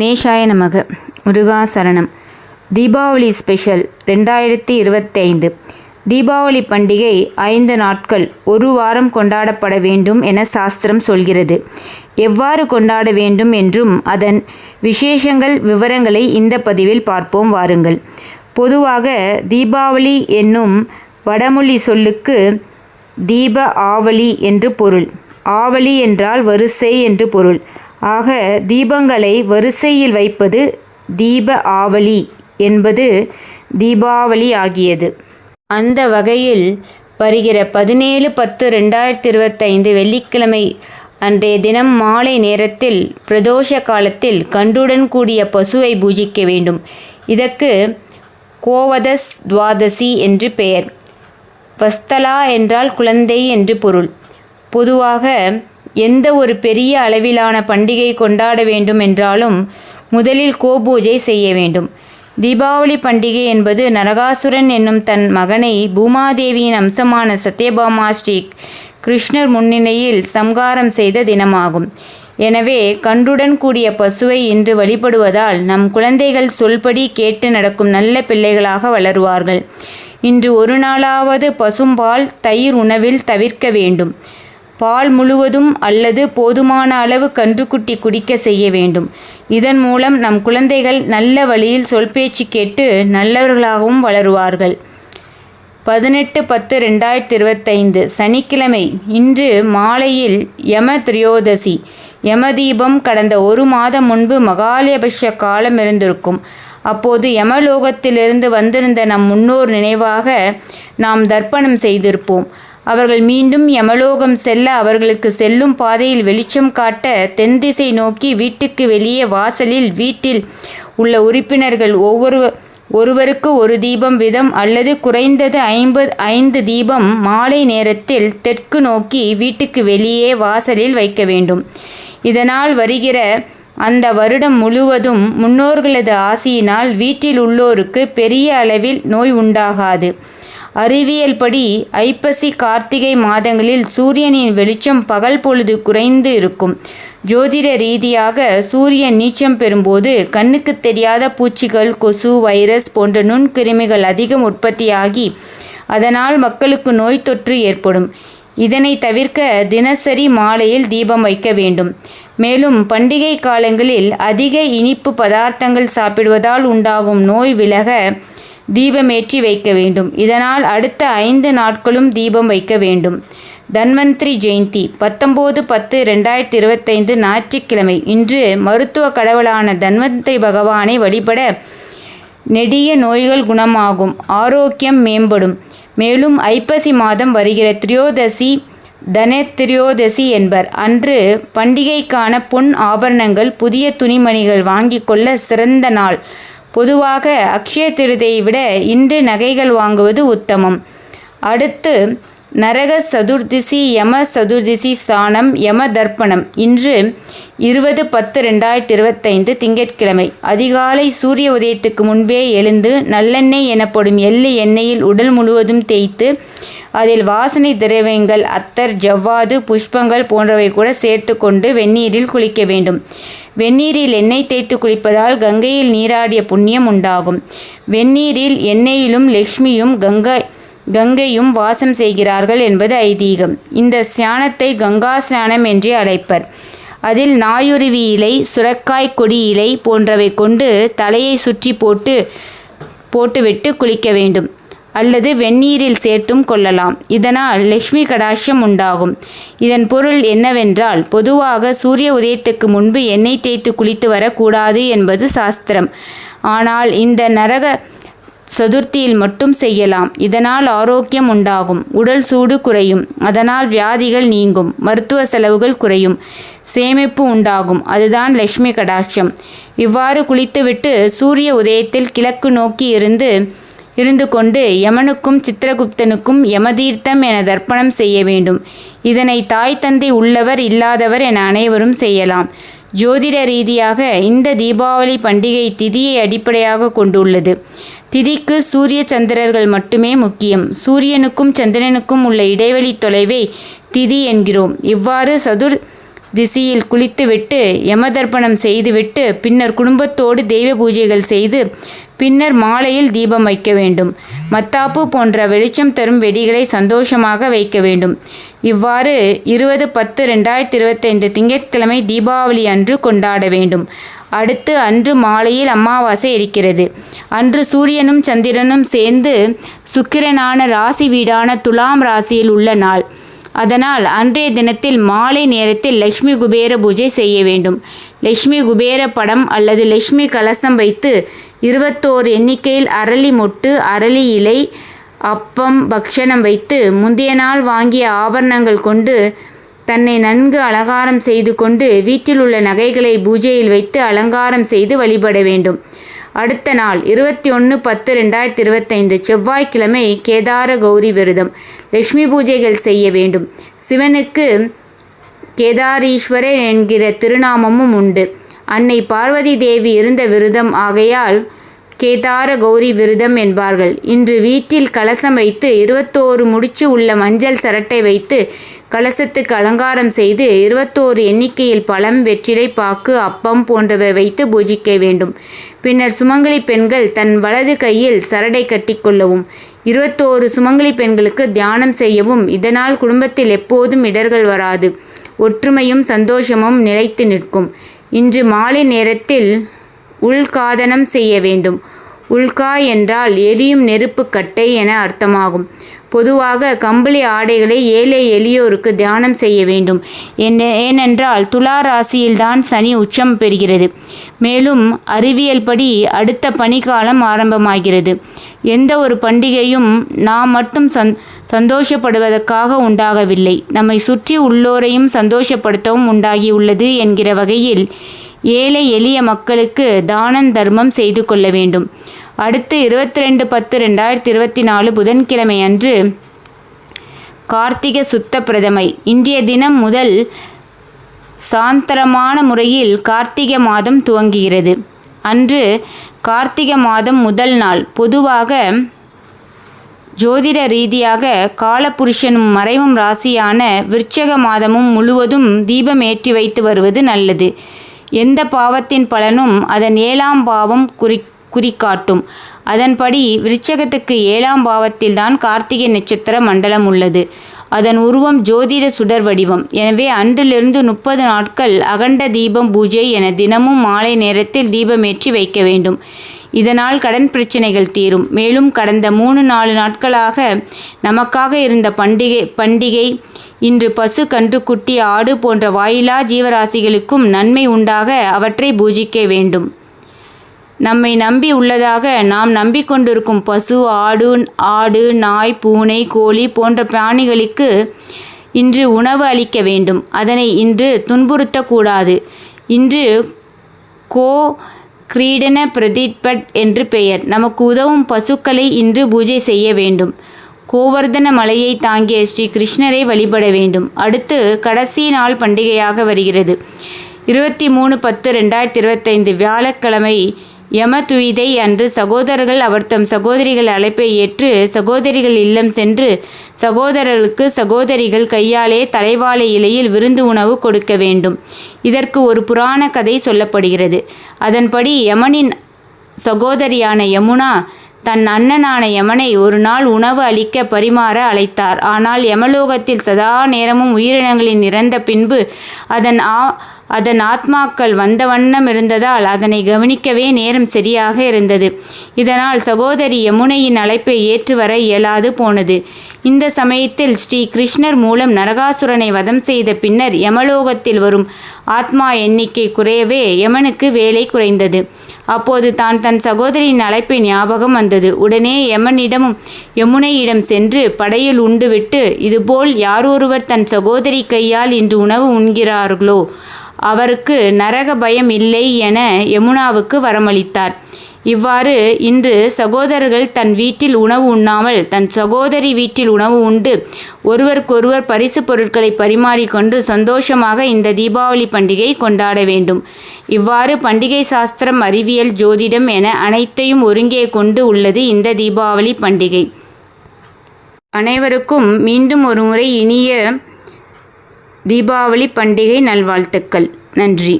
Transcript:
நேஷாய நமக. முருகாசரணம் தீபாவளி ஸ்பெஷல் ரெண்டாயிரத்தி இருபத்தைந்து. தீபாவளி பண்டிகை ஐந்து நாட்கள் ஒரு வாரம் கொண்டாடப்பட வேண்டும் என சாஸ்திரம் சொல்கிறது. எவ்வாறு கொண்டாட வேண்டும் என்றும் அதன் விசேஷங்கள் விவரங்களை இந்த பதிவில் பார்ப்போம் வாருங்கள். பொதுவாக தீபாவளி என்னும் வடமொழி சொல்லுக்கு தீப ஆவலி என்று பொருள். ஆவலி என்றால் வரிசை என்று பொருள். ஆக தீபங்களை வரிசையில் வைப்பது தீப ஆவலி என்பது தீபாவளி ஆகியது. அந்த வகையில் வருகிற பதினேழு பத்து ரெண்டாயிரத்தி இருபத்தைந்து வெள்ளிக்கிழமை அன்றைய தினம் மாலை நேரத்தில் பிரதோஷ காலத்தில் கன்றுடன் கூடிய பசுவை பூஜிக்க வேண்டும். இதற்கு கோவதஸ் துவாதசி என்று பெயர். வஸ்தலா என்றால் குழந்தை என்று பொருள். பொதுவாக எந்த ஒரு பெரிய அளவிலான பண்டிகை கொண்டாட வேண்டும் என்றாலும் முதலில் கோபூஜை செய்ய வேண்டும். தீபாவளி பண்டிகை என்பது நரகாசுரன் என்னும் தன் மகனை பூமாதேவியின் அம்சமான சத்யபாமா ஸ்ரீ கிருஷ்ணர் முன்னிலையில் சம்காரம் செய்த தினமாகும். எனவே கன்றுடன் கூடிய பசுவை இன்று வழிபடுவதால் நம் குழந்தைகள் சொல்படி கேட்டு நடக்கும் நல்ல பிள்ளைகளாக வளருவார்கள். இன்று ஒரு நாளாவது பசும்பால் தயிர் உணவில் தவிர்க்க வேண்டும். பால் முழுவதும் அல்லது போதுமான அளவு கன்றுக்குட்டி குடிக்க செய்ய வேண்டும். இதன் மூலம் நம் குழந்தைகள் நல்ல வழியில் சொல்பேச்சு கேட்டு நல்லவர்களாகவும் வளருவார்கள். பதினெட்டு பத்து ரெண்டாயிரத்தி இருபத்தைந்து சனிக்கிழமை இன்று மாலையில் யம திரியோதசி யமதீபம் கடந்த ஒரு மாதம் முன்பு மகாலயபட்ச காலம் இருந்திருக்கும். அப்போது யமலோகத்திலிருந்து வந்திருந்த நம் முன்னோர் நினைவாக நாம் தர்ப்பணம் செய்திருப்போம். அவர்கள் மீண்டும் யமலோகம் செல்ல அவர்களுக்கு செல்லும் பாதையில் வெளிச்சம் காட்ட தென் திசை நோக்கி வீட்டுக்கு வெளியே வாசலில் வீட்டில் உள்ள உறுப்பினர்கள் ஒவ்வொரு ஒருவருக்கு ஒரு தீபம் விதம் அல்லது குறைந்தது ஐம்பது ஐந்து தீபம் மாலை நேரத்தில் தெற்கு நோக்கி வீட்டுக்கு வெளியே வாசலில் வைக்க வேண்டும். இதனால் வருகிற அந்த வருடம் முழுவதும் முன்னோர்களது ஆசியினால் வீட்டில் உள்ளோருக்கு பெரிய அளவில் நோய் உண்டாகாது. அறிவியல் படி ஐப்பசி கார்த்திகை மாதங்களில் சூரியனின் வெளிச்சம் பகல் பொழுது குறைந்து இருக்கும். ஜோதிட ரீதியாக சூரியன் நீச்சம் பெறும்போது கண்ணுக்கு தெரியாத பூச்சிகள் கொசு வைரஸ் போன்ற நுண்கிருமிகள் அதிகம் உற்பத்தியாகி அதனால் மக்களுக்கு நோய் தொற்று ஏற்படும். இதனை தவிர்க்க தினசரி மாலையில் தீபம் வைக்க வேண்டும். மேலும் பண்டிகை காலங்களில் அதிக இனிப்பு பதார்த்தங்கள் சாப்பிடுவதால் உண்டாகும் நோய் விலக தீபமேற்றி வைக்க வேண்டும். இதனால் அடுத்த ஐந்து நாட்களும் தீபம் வைக்க வேண்டும். தன்வந்திரி ஜெயந்தி பத்தொம்போது பத்து ரெண்டாயிரத்தி இருபத்தைந்து ஞாயிற்றுக்கிழமை. இன்று மருத்துவ கடவுளான தன்வந்திரி பகவானை வழிபட நெடிய நோய்கள் குணமாகும். ஆரோக்கியம் மேம்படும். மேலும் ஐப்பசி மாதம் வருகிற திரியோதசி தனத்திரியோதசி என்பர். அன்று பண்டிகைக்கான பொன் ஆபரணங்கள் புதிய துணிமணிகள் வாங்கிக்கொள்ள சிறந்த நாள். பொதுவாக அக்ஷய திருதையை விட இன்று நகைகள் வாங்குவது உத்தமம். அடுத்து நரக சதுர்திசி யம சதுர்திசி ஸ்தானம் யம தர்ப்பணம். இன்று இருபது பத்து ரெண்டாயிரத்தி இருபத்தைந்து திங்கட்கிழமை. அதிகாலை சூரிய உதயத்துக்கு முன்பே எழுந்து நல்லெண்ணெய் எனப்படும் எள்ளு எண்ணெயில் உடல் முழுவதும் தேய்த்து அதில் வாசனை திரவியங்கள் அத்தர் ஜவ்வாது புஷ்பங்கள் போன்றவை கூட சேர்த்து கொண்டு வெந்நீரில் குளிக்க வேண்டும். வெந்நீரில் எண்ணெய் தேய்த்து குளிப்பதால் கங்கையில் நீராடிய புண்ணியம் உண்டாகும். வெந்நீரில் எண்ணெயிலும் லக்ஷ்மியும் கங்கை கங்கையும் வாசம் செய்கிறார்கள் என்பது ஐதீகம். இந்த ஸ்நானத்தை கங்கா ஸ்நானம் என்றே அழைப்பர். அதில் நாயுருவி இலை சுரக்காய் கொடி இலை போன்றவை கொண்டு தலையை சுற்றி போட்டு போட்டுவிட்டு குளிக்க வேண்டும். அல்லது வெந்நீரில் சேர்த்தும் கொள்ளலாம். இதனால் லக்ஷ்மி கடாட்சம் உண்டாகும். இதன் பொருள் என்னவென்றால் பொதுவாக சூரிய உதயத்துக்கு முன்பு எண்ணெய் தேய்த்து குளித்து வரக்கூடாது என்பது சாஸ்திரம். ஆனால் இந்த நரக சதுர்த்தியில் மட்டும் செய்யலாம். இதனால் ஆரோக்கியம் உண்டாகும். உடல் சூடு குறையும். அதனால் வியாதிகள் நீங்கும். மருத்துவ செலவுகள் குறையும். சேமிப்பு உண்டாகும். அதுதான் லக்ஷ்மி கடாட்சம். இவ்வாறு குளித்துவிட்டு சூரிய உதயத்தில் கிழக்கு நோக்கி இருந்து இருந்து கொண்டு யமனுக்கும் சித்திரகுப்தனுக்கும் யமதீர்த்தம் என தர்ப்பணம் செய்ய வேண்டும். இதனை தாய் தந்தை உள்ளவர் இல்லாதவர் என அனைவரும் செய்யலாம். ஜோதிட ரீதியாக இந்த தீபாவளி பண்டிகை திதியை அடிப்படையாக கொண்டுள்ளது. திதிக்கு சூரிய சந்திரர்கள் மட்டுமே முக்கியம். சூரியனுக்கும் சந்திரனுக்கும் உள்ள இடைவெளி தொலைவை திதி என்கிறோம். இவ்வாறு சதுர் திசையில் குளித்துவிட்டு யமதர்ப்பணம் செய்துவிட்டு பின்னர் குடும்பத்தோடு தெய்வ பூஜைகள் செய்து பின்னர் மாலையில் தீபம் வைக்க வேண்டும். மத்தாப்பு போன்ற வெளிச்சம் தரும் வெடிகளை சந்தோஷமாக வைக்க வேண்டும். இவ்வாறு இருபது பத்து ரெண்டாயிரத்தி இருபத்தைந்து திங்கட்கிழமை தீபாவளி அன்று கொண்டாட வேண்டும். அடுத்து அன்று மாலையில் அமாவாசை இருக்கிறது. அன்று சூரியனும் சந்திரனும் சேர்ந்து சுக்கிரனான ராசி வீடான துலாம் ராசியில் உள்ள நாள். அதனால் அன்றைய தினத்தில் மாலை நேரத்தில் லக்ஷ்மி குபேர பூஜை செய்ய வேண்டும். லக்ஷ்மி குபேர படம் அல்லது லக்ஷ்மி கலசம் வைத்து இருபத்தோரு எண்ணிக்கையில் அரளி மொட்டு அரளி இலை அப்பம் பக்ஷணம் வைத்து முந்தைய நாள் வாங்கிய ஆபரணங்கள் கொண்டு தன்னை நன்கு அலங்காரம் செய்து கொண்டு வீட்டில் உள்ள நகைகளை பூஜையில் வைத்து அலங்காரம் செய்து வழிபட வேண்டும். அடுத்த நாள் இருபத்தி ஒன்று பத்து ரெண்டாயிரத்தி இருபத்தைந்து செவ்வாய்க்கிழமை கேதார கௌரி விரதம். லக்ஷ்மி பூஜைகள் செய்ய வேண்டும். சிவனுக்கு கேதாரீஸ்வரர் என்கிற திருநாமமும் உண்டு. அன்னை பார்வதி தேவி இருந்த விரதம் ஆகையால் கேதார கௌரி விரதம் என்பார்கள். இன்று வீட்டில் கலசம் வைத்து இருபத்தோரு முடிச்சு உள்ள மஞ்சள் சரட்டை வைத்து கலசத்துக்கு அலங்காரம் செய்து இருபத்தோரு எண்ணிக்கையில் பழம் வெற்றிலை பாக்கு அப்பம் போன்றவை வைத்து பூஜிக்க வேண்டும். பின்னர் சுமங்கலி பெண்கள் தன் வலது கையில் சரடை கட்டிக்கொள்ளவும் இருபத்தோரு சுமங்கலி பெண்களுக்கு தியானம் செய்யவும் இதனால் குடும்பத்தில் எப்போதும் இடர்கள் வராது ஒற்றுமையும் சந்தோஷமும் நிலைத்து நிற்கும். இன்று மாலை நேரத்தில் உள்காதனம் செய்ய வேண்டும். உல்கா என்றால் எரியும் நெருப்பு கட்டை என அர்த்தமாகும். பொதுவாக கம்பளி ஆடைகளை ஏழை எளியோருக்கு தியானம் செய்ய வேண்டும். ஏனென்றால் துலா ராசியில்தான் சனி உச்சம் பெறுகிறது. மேலும் அறிவியல் படி அடுத்த பனிக்காலம் ஆரம்பமாகிறது. எந்த ஒரு பண்டிகையும் நாம் மட்டும் சந் சந்தோஷப்படுவதற்காக உண்டாகவில்லை. நம்மை சுற்றி உள்ளோரையும் சந்தோஷப்படுத்தவும் உண்டாகியுள்ளது என்கிற வகையில் ஏழை எளிய மக்களுக்கு தானம் தர்மம் செய்து கொள்ள வேண்டும். அடுத்து இருபத்தி ரெண்டு பத்து ரெண்டாயிரத்தி இருபத்தி நாலு புதன்கிழமை அன்று கார்த்திக சுத்த பிரதமை. இன்றைய தினம் முதல் சாந்தரமான முறையில் கார்த்திகை மாதம் துவங்குகிறது. அன்று கார்த்திகை மாதம் முதல் நாள். பொதுவாக ஜோதிட ரீதியாக காலபுருஷனும் மறைவும் ராசியான விருச்சக மாதமும் முழுவதும் தீபம் ஏற்றி வைத்து வருவது நல்லது. எந்த பாவத்தின் பலனும் அதன் ஏழாம் பாவம் குறி குறிக்காட்டும் அதன்படி விருச்சகத்துக்கு ஏழாம் பாவத்தில்தான் கார்த்திகை நட்சத்திர மண்டலம் உள்ளது. அதன் உருவம் ஜோதிட சுடர் வடிவம். எனவே அன்றிலிருந்து முப்பது நாட்கள் அகண்ட தீபம் பூஜை என தினமும் மாலை நேரத்தில் தீபமேற்றி வைக்க வேண்டும். இதனால் கடன் பிரச்சனைகள் தீரும். மேலும் கடந்த மூணு நாலு நாட்களாக நமக்காக இருந்த பண்டிகை பண்டிகை இன்று பசு கன்றுக்குட்டி ஆடு போன்ற வாயிலா ஜீவராசிகளுக்கும் நன்மை உண்டாக அவற்றை பூஜிக்க வேண்டும். நம்மை நம்பி உள்ளதாக நாம் நம்பிக்கொண்டிருக்கும் பசு ஆடு ஆடு நாய் பூனை கோழி போன்ற பிராணிகளுக்கு இன்று உணவு அளிக்க வேண்டும். அதனை இன்று துன்புறுத்தக்கூடாது. இன்று கோ கிரீடன பிரதிபட் என்று பெயர். நமக்கு உதவும் பசுக்களை இன்று பூஜை செய்ய வேண்டும். கோவர்தன மலையை தாங்கிய ஸ்ரீ கிருஷ்ணரை வழிபட வேண்டும். அடுத்து கடைசி நாள் பண்டிகையாக வருகிறது. இருபத்தி மூணு பத்து ரெண்டாயிரத்தி இருபத்தைந்து வியாழக்கிழமை யமதுவிதை அன்று சகோதரர்கள் அவர் தம் சகோதரிகள் அழைப்பை ஏற்று சகோதரிகள் இல்லம் சென்று சகோதரர்களுக்கு சகோதரிகள் கையாலே தலைவாழை இலையில் விருந்து உணவு கொடுக்க வேண்டும். இதற்கு ஒரு புராண கதை சொல்லப்படுகிறது. அதன்படி யமனின் சகோதரியான யமுனா தன் அண்ணனான யமனை ஒரு நாள் உணவு அளிக்க பரிமாற அழைத்தார். ஆனால் யமலோகத்தில் சதா நேரமும் உயிரினங்களின் இறந்த பின்பு அதன் ஆ அதன் ஆத்மாக்கள் வந்த வண்ணம் இருந்ததால் அதனை கவனிக்கவே நேரம் சரியாக இருந்தது. இதனால் சகோதரி யமுனையின் அழைப்பை ஏற்று வர இயலாது போனது. இந்த சமயத்தில் ஸ்ரீ கிருஷ்ணர் மூலம் நரகாசுரனை வதம் செய்த பின்னர் யமலோகத்தில் வரும் ஆத்மா எண்ணிக்கை குறையவே யமனுக்கு வேலை குறைந்தது. அப்போது தான் தன் சகோதரியின் அழைப்பை ஞாபகம் வந்தது. உடனே யமனிடமும் யமுனையிடம் சென்று படையில் உண்டுவிட்டு இதுபோல் யாரொருவர் தன் சகோதரி கையால் இன்று உணவு உண்கிறார்களோ அவருக்கு நரக பயம் இல்லை என யமுனாவுக்கு வரமளித்தார். இவ்வாறு இன்று சகோதரர்கள் தன் வீட்டில் உணவு உண்ணாமல் தன் சகோதரி வீட்டில் உணவு உண்டு ஒருவருக்கொருவர் பரிசு பொருட்களை பரிமாறிக்கொண்டு சந்தோஷமாக இந்த தீபாவளி பண்டிகை கொண்டாட வேண்டும். இவ்வாறு பண்டிகை சாஸ்திரம் அறிவியல் ஜோதிடம் என அனைத்தையும் ஒருங்கே கொண்டு உள்ளது இந்த தீபாவளி பண்டிகை. அனைவருக்கும் மீண்டும் ஒருமுறை இனிய தீபாவளி பண்டிகை நல்வாழ்த்துக்கள். நன்றி.